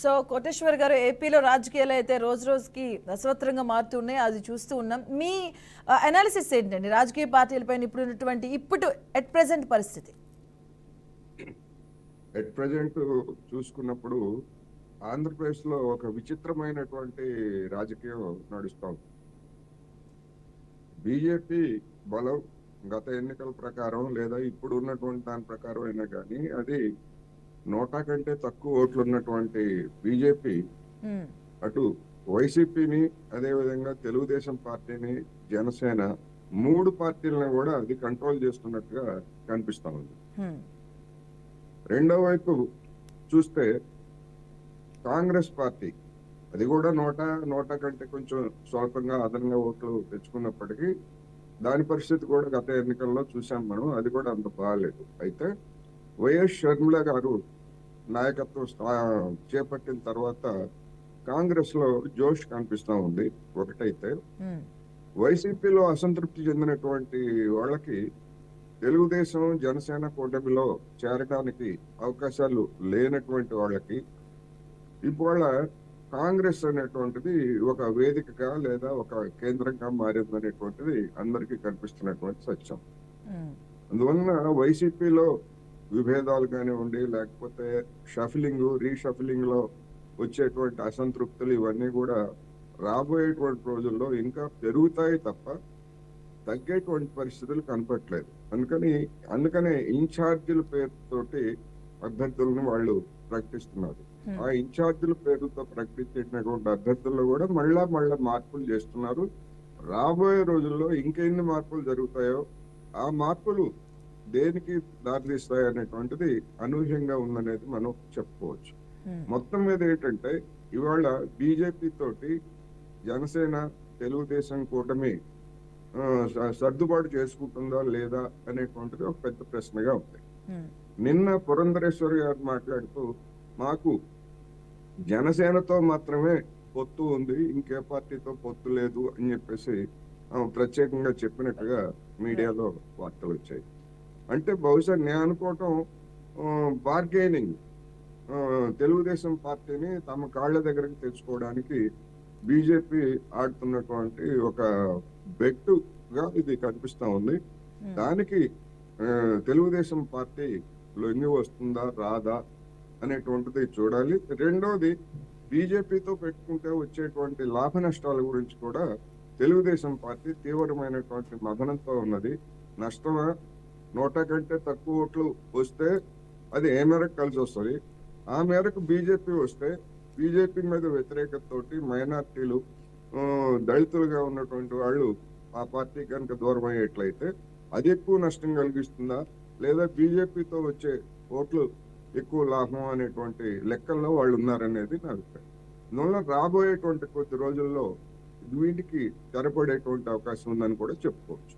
So Koteshwar గారు ఏపీలో రాజకీయాలు అయితే రోజు రోజుకి అస్వత్రంగా మారుతున్నాయి. అది చూస్తూ ఉన్నాం. మీ అనాలిసిస్ ఏంటండి? రాజకీయ పార్టీలపైన ఇప్పుడు ఉన్నటువంటి ఇప్పుడు ఎట్ ప్రెసెంట్ పరిస్థితి. ఎట్ ప్రజెంట్ చూసుకున్నప్పుడు ఆంధ్రప్రదేశ్లో ఒక విచిత్రమైనటువంటి రాజకీయం నడుస్తాం బీజేపీ బలం గత ఎన్నికల ప్రకారం లేదా ఇప్పుడు ఉన్నటువంటి దాని ప్రకారం అయినా కానీ అది నోటా కంటే తక్కువ ఓట్లు ఉన్నటువంటి బీజేపీ. అటు వైసీపీని అదేవిధంగా తెలుగుదేశం పార్టీని జనసేన మూడు పార్టీలను కూడా అది కంట్రోల్ చేస్తున్నట్టుగా కనిపిస్తా ఉంది. రెండో వైపు చూస్తే కాంగ్రెస్ పార్టీ అది కూడా నోట నోట కంటే కొంచెం స్వల్పంగా అదనంగా ఓట్లు తెచ్చుకున్నప్పటికీ దాని పరిస్థితి కూడా గత ఎన్నికల్లో చూసాం మనం అది కూడా అంత బాగాలేదు అయితే వైఎస్ షర్మిల గారు నాయకత్వం చేపట్టిన తర్వాత కాంగ్రెస్లో జోష్ కనిపిస్తా ఉంది ఒకటైతే. వైసీపీలో అసంతృప్తి చెందినటువంటి వాళ్ళకి తెలుగుదేశం జనసేన కూటమిలో చేరడానికి అవకాశాలు లేనటువంటి వాళ్ళకి ఇవాళ కాంగ్రెస్ అనేటువంటిది ఒక వేదికగా లేదా ఒక కేంద్రంగా మారిందనేటువంటిది అందరికీ కనిపిస్తున్నటువంటి సత్యం. అందువలన వైసీపీలో విభేదాలు కానివ్వండి లేకపోతే షఫిలింగ్ రీషఫిలింగ్లో వచ్చేటువంటి అసంతృప్తులు ఇవన్నీ కూడా రాబోయేటువంటి రోజుల్లో ఇంకా పెరుగుతాయి తప్ప తగ్గేటువంటి పరిస్థితులు కనపట్లేదు అందుకని అందుకనే ఇన్ఛార్జీల పేరుతోటి అభ్యర్థులను వాళ్ళు ప్రకటిస్తున్నారు. ఆ ఇన్ఛార్జీల పేరుతో ప్రకటించేటటువంటి అభ్యర్థుల్లో కూడా మళ్ళా మళ్ళా మార్పులు చేస్తున్నారు. రాబోయే రోజుల్లో ఇంకెన్ని మార్పులు జరుగుతాయో ఆ మార్పులు దేనికి దారితీస్తాయి అనేటువంటిది అనూహ్యంగా ఉందనేది మనం చెప్పుకోవచ్చు. మొత్తం మీద ఏంటంటే ఇవాళ బీజేపీ తోటి జనసేన తెలుగుదేశం కూటమి సర్దుబాటు చేసుకుంటుందా లేదా అనేటువంటిది ఒక పెద్ద ప్రశ్నగా ఉంది. నిన్న పురంధరేశ్వరి గారు మాట్లాడుతూ మాకు జనసేనతో మాత్రమే పొత్తు ఉంది ఇంకే పార్టీతో పొత్తు లేదు అని చెప్పేసి ప్రత్యేకంగా చెప్పినట్టుగా మీడియాలో వార్తలు వచ్చాయి అంటే బహుశా నేను అనుకోవటం బార్గెనింగ్ తెలుగుదేశం పార్టీని తమ కాళ్ళ దగ్గరకు తెచ్చుకోవడానికి బీజేపీ ఆడుతున్నటువంటి ఒక బెట్టుగా ఇది కనిపిస్తా ఉంది. దానికి తెలుగుదేశం పార్టీ లొంగి వస్తుందా రాదా అనేటువంటిది చూడాలి. రెండోది బీజేపీతో పెట్టుకుంటే వచ్చేటువంటి లాభ నష్టాల గురించి కూడా తెలుగుదేశం పార్టీ తీవ్రమైనటువంటి మదనంతో ఉన్నది. నష్టమా? నూట కంటే తక్కువ ఓట్లు వస్తే అది ఏ మేరకు కలిసి వస్తుంది? ఆ మేరకు బీజేపీ వస్తే బీజేపీ మీద వ్యతిరేకతతోటి మైనార్టీలు దళితులుగా ఉన్నటువంటి వాళ్ళు ఆ పార్టీ కనుక దూరం అయ్యేట్లయితే అది ఎక్కువ నష్టం కలిగిస్తుందా? లేదా బీజేపీతో వచ్చే ఓట్లు ఎక్కువ లాభం అనేటువంటి లెక్కల్లో వాళ్ళు ఉన్నారనేది నా అభిప్రాయం. అందువల్ల రాబోయేటువంటి కొద్ది రోజుల్లో వీటికి తెరపడేటువంటి అవకాశం ఉందని కూడా చెప్పుకోవచ్చు.